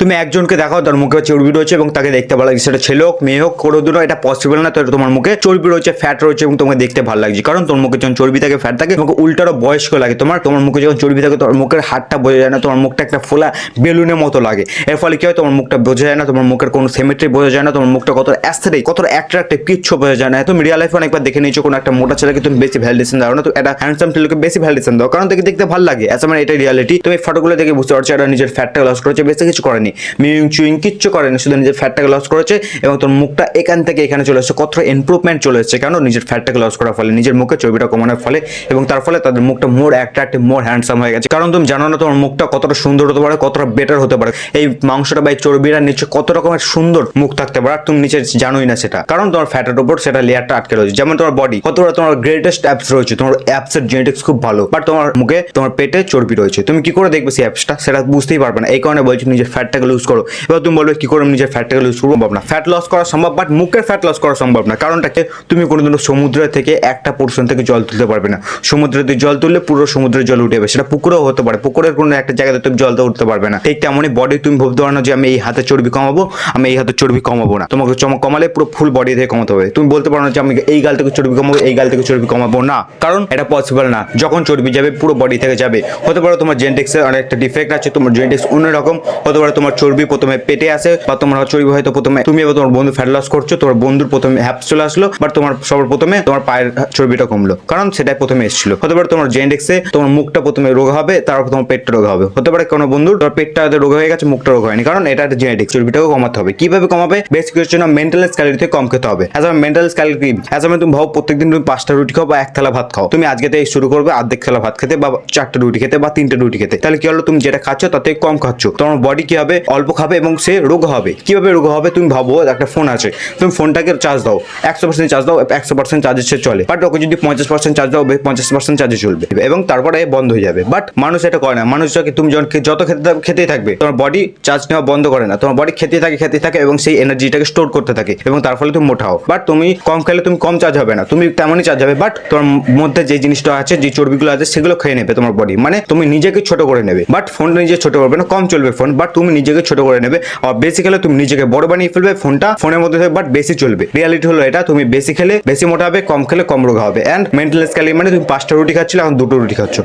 তুমি একজনকে দেখাও, তার মুখে চর্বি রয়েছে এবং তাকে দেখতে ভালো লাগছে। সেটা ছেলে হোক, মেয়ে হোক, কোনো দিনও এটা পসিবল না তো তোমার মুখে চর্বি রয়েছে ফ্যাট রয়েছে এবং তোমাকে দেখতে ভালো লাগছে। কারণ তোমার মুখে যখন চর্বি থাকে ফ্যাট থাকে, তোমাকে উল্টারও বয়স্ক লাগে। তোমার তোমার মুখে যখন চর্বি থাকে, তোমার মুখের হাতটা বোঝা যায় না, তোমার মুখটা একটা ফোলা বেলুনের মতো লাগে। এর ফলে কি হয়, তোমার মুখটা বোঝা যায় না, তোমার মুখের কোনো সেমেট্রি বোঝা যায় না, তোমার মুখটা কত অ্যাস্থেটিক কত অ্যাট্রাক্টিভ কিচ্ছু বোঝা যায় না। তুমি রিয়াল লাইফে অনেকবার দেখে নিয়েছো, কোনো একটা মোটা ছেলেকে তুমি বেশি ভ্যালিডেশন দাও না, তো এটা হ্যান্ডসাম ছেলেকে বেশি ভ্যালিডেশন দাও। কারণ তাকে দেখতে ভালো লাগে। অ্যাজ মানে এটা রিয়ালিটি তুমি ফটোগুলো দেখে বুঝতে পারছ, এটা নিজের ফ্যাটটা লস করেছে, বেশি কিছু করেনি। মিউইং চুইং কিচ্ছু করেনি, শুধু নিজের ফ্যাটটাকে লস করেছে এবং তোর মুখটা এখান থেকে এখানে চলে এসেছে কত ইমপ্রুভমেন্ট চলে এসেছে, কেন? নিজের ফ্যাটটাকে লস করার ফলে, নিজের মুখে চর্বিটা কমানোর ফলে এবং তার ফলে তাদের মুখটা মোর অ্যাট্রাক্টিভ মোর হ্যান্ডসাম হয়ে গেছে। কারণ তুমি জানো না তোমার মুখটা কতটা সুন্দর হতে পারে, কতটা বেটার হতে পারে। এই মাংসটা বা এই চর্বিটা নিচে কত রকমের সুন্দর মুখ থাকতে পারে, আর তুমি নিচে জানোই না সেটা। কারণ তোমার ফ্যাটের উপর সেটা লেয়ারটা আটকে রয়েছে। যেমন তোমার বডি কত বড় তোমার গ্রেটেস্ট অ্যাপস রয়েছে, তোমার অ্যাপসের জেনেটিক্স খুব ভালো বাট তোমার মুখে তোমার পেটে চর্বি রয়েছে। তুমি কি করে দেখবে সেই অ্যাপসটা সেটা বুঝতেই পারবে না। এই কারণে বলছি, নিজের ফ্যাটটাকে লুজ করো। এবার তুমি বলবে, কি করে আমি নিজের ফ্যাটটাকে লুজ করব? সম্ভব না। ফ্যাট লস করা সম্ভব বাট মুখের ফ্যাট লস করা সম্ভব না। কারণটাকে তুমি কোনোদিনও সমুদ্র থেকে একটা পোর্শন থেকে জল তুলতে পারবে না। সমুদ্রে দিয়ে জল তুললে পুরো সমুদ্রের জল উঠে যাবে। সেটা পুকুরেও হতে পারে। পুকুরের কোনো একটা জায়গাতে তুমি জলটা উঠতে পারবে না। ঠিক তেমনই বডি তুমি ভাবতে পারো না যে, আমি এই হাতে চর্বি কমাবো, আমি এই হাতে চর্বি কমাবো না। তোমাকে চমক কমালে পুরো ফুল বডি থেকে কমাতে হবে। তুমি বলতে পারো না যে, আমি এই গাল থেকে চর্বি কমাবো, এই গাল থেকে চর্বি কমাবো না। কারণ এটা পসিবল না। যখন চর্বি যাবে, পুরো বডি থেকে যাবে। হতে পারে তোমার জেনেটিক্সের অনেক একটা ডিফেক্ট আছে, তোমার জেনেটিক্স অন্যরকম। হতে পারে তোমার চর্বি প্রথমে পেটে আসে বা তোমার চর্বি হয়তো প্রথমে তুমি এবার তোমার বন্ধু ফ্যাট লস করছ, তোমার বন্ধুর প্রথমে হ্যাপস চলে আসলো বা তোমার সবার প্রথমে তোমার পায়ের চর্বিটা কমলো। কারণ সেটাই প্রথমে এসেছিল। হতে পারে তোমার জেনেটিক্সে তোমার মুখটা প্রথমে রোগ হবে, তারপর তোমার পেটটা রোগ হবে। হতে পারে কোনো বন্ধুর তোমার পেটটা হয়তো রোগ হয়ে গেছে, মুখটা রোগ হয়নি। কারণ এটা একটা জেনেটিক্স চর্বিটাকে কমাতে হবে। কীভাবে কমাবে? বেশ কিছু না মেন্টাল ক্যালোরি থেকে কম খেতে হবে। As a mental calorie as আমি তুমি ভাবো প্রত্যেকদিন তুমি পাঁচটা রুটি খাও বা এক থালা ভাত খাও। তুমি আজকে থেকে শুরু করবে অর্ধেক থালা ভাত খেতে বা চারটা রুটি খেতে বা তিনটে রুটি খেতে। তাহলে কি হলো? তুমি যেটা খাচ্ছ তাতে কম খাচ্ছ। তোমার বডি কি হবে? অল্প খাবে এবং সে রোগ হবে। কীভাবে রোগ হবে? তুমি ভাবো, একটা ফোন আছে। তুমি ফোনটাকে চার্জ দাও। একশো পার্সেন্ট চার্জ দাও, একশো পার্সেন্ট চার্জে সে চলে। বাট ওকে যদি পঞ্চাশ পার্সেন্ট চার্জ দাও, পঞ্চাশ পার্সেন্ট চার্জে চলবে। এবং তারপরে বন্ধ হয়ে যাবে। বাট মানুষ এটা করে না। মানুষ যখন তুমি যখন যত খেতে খেতেই থাকবে। তোমার বডি চার্জ নেওয়া বন্ধ করে না। তোমার বডি খেতে থাকে খেতে থাকে এবং সেই এনার্জিটাকে স্টোর করতে থাকে। এবং তার ফলে তুমি মোটাও বাট তুমি কম খেলে তুমি কম চার্জ হবে না। তুমি তেমনই চার্জ হবে। বাট তোমার মধ্যে যে জিনিসটা আছে, যে চর্বিগুলো আছে, সেগুলো খেয়ে নেবে তোমার বডি মানে তুমি নিজেকে ছোট করে নেবে। বাট ফোনটা নিজে ছোট করবে না। কম চলবে ফোন বাট তুমি নিজেকে ছোট করে নেবে। আর বেশি খেলে তুমি নিজেকে বড় বানিয়ে ফেলবে ফোনটা, ফোনের মধ্যে বাট বেশি চলবে। রিয়ালিটি হলো এটা, তুমি বেশি খেলে, বেশি মোটা হবে কম খেলে, কম রোগ হবে। অ্যান্ড মেন্টাল স্ক্যালি মানে তুমি পাঁচটা রুটি খাচ্ছিলে, এখন দুটো রুটি খাচ্ছ।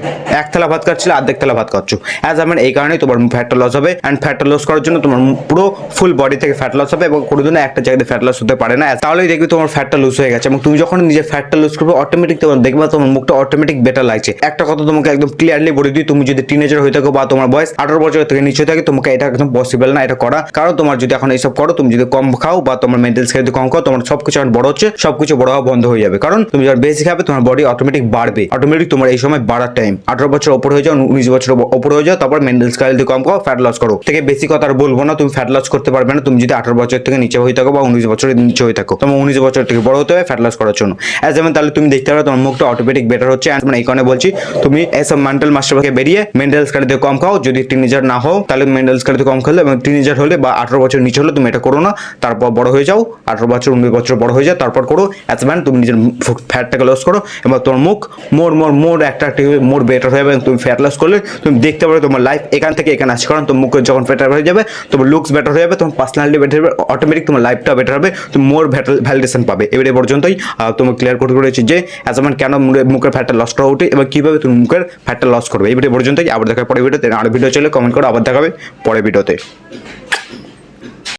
এক থালা ভাত খাচ্ছিলে অর্ধেক থালা ভাত খাচ্ছ। অ্যাজ আমার এই কারণেই তোমার ফ্যাটটা লস হবে। অ্যান্ড ফ্যাটটা লস করার জন্য তোমার পুরো ফুল বডি থেকে ফ্যাট লস হবে এবং কোনোদিনও একটা জায়গাতে ফ্যাট লস হতে পারে না। তাহলেই দেখবি তোমার ফ্যাটটা লুজ হয়ে গেছে এবং তুমি যখন নিজের ফ্যাটটা লুজ করবে অটোমেটিক তোমার দেখবে তোমার মুখটা অটোমেটিক বেটার লাগছে। একটা কথা তোমাকে একদম ক্লিয়ারলি বলে দিই, তুমি যদি টিনেজার হয়ে থাকো বা তোমার বয়স আঠারো বছর থেকে নিচে থাকে, তোমাকে এটা একদম পসিবল না এটা করা। কারণ তোমার যদি এখন এইসব করো, তুমি যদি কম খাও বা তোমার মেন্টাল স্কেল যদি কম খাও, তোমার সবকিছু এখন বড় হচ্ছে, সবকিছু বড় হওয়া বন্ধ হয়ে যাবে। কারণ তুমি যখন বেশি খাবে, তোমার বডি অটোমেটিক বাড়বে। অটোমেটিক তোমার এই সময় বাড়ার টাইম আঠারো বছর ওপর হয়ে যাও, উনিশ বছর ওপর হয়ে যাও, তারপর মেন্টাল স্কেল যদি কম খাও ফ্যাট লস করো। থেকে বেশি কথা আর বলব না, তুমি ফ্যাট লস করতে পারবে না। তুমি যদি আঠারো বছর থেকে নিচে হয়ে থাকো বা উনিশ বছরের নিচে হয়ে থাকো, তোমার উনিশ বছর থেকে বড় হতে হবে ফ্যাট লস করার জন্য। অ্যাজ যেমন তাহলে তুমি দেখতে পারো তোমার মুখটা অটোমেটিক বেটার হচ্ছে। মানে এই কারণে বলছি, তুমি এসব মেন্টাল মাস্টার বেরিয়ে মেন্টাল স্কেল থেকে কম খাও। যদি টিনেজার না হও, তাহলে মেন্টাল স্কেল কম খেলে এবং টিনেজার হলে বা আঠারো বছর নিচে হলে তুমি এটা করো না তারপর বড় হয়ে যাও আঠারো বছর উনিশ বছর বড় হয়ে যাও তারপর করো অ্যাজ ম্যান তুমি নিজের ফ্যাটটাকে লস করো এবং তোমার মুখ মোর মোর মোর অ্যাট্রাক্টিভ মোর বেটার হবে এবং তুমি ফ্যাট লস করলে তুমি দেখতে পারো তোমার লাইফ এখান থেকে এখানে আসছে কারণ তোমার মুখ যখন বেটার হয়ে যাবে তোমার লুকস বেটার হয়ে যাবে তোমার পার্সোনালিটি বেটার হবে অটোমেটিক তোমার লাইফটা বেটার হবে তুমি মোর ভ্যালিডেশন পাবে। এবারে পর্যন্তই আহ, তুমি ক্লিয়ার করে করেছি যে অ্যাজ ম্যান কেন মুখে- মুখের ফ্যাটটা লস করা উঠে এবং কীভাবে তুমি মুখের ফ্যাটটা লস করবে। এবারে পর্যন্তই আবার দেখা পরে ভিডিওতে আর ভিডিও চলে কমেন্ট করো আবার দেখাবে পরে ভিডিওতে।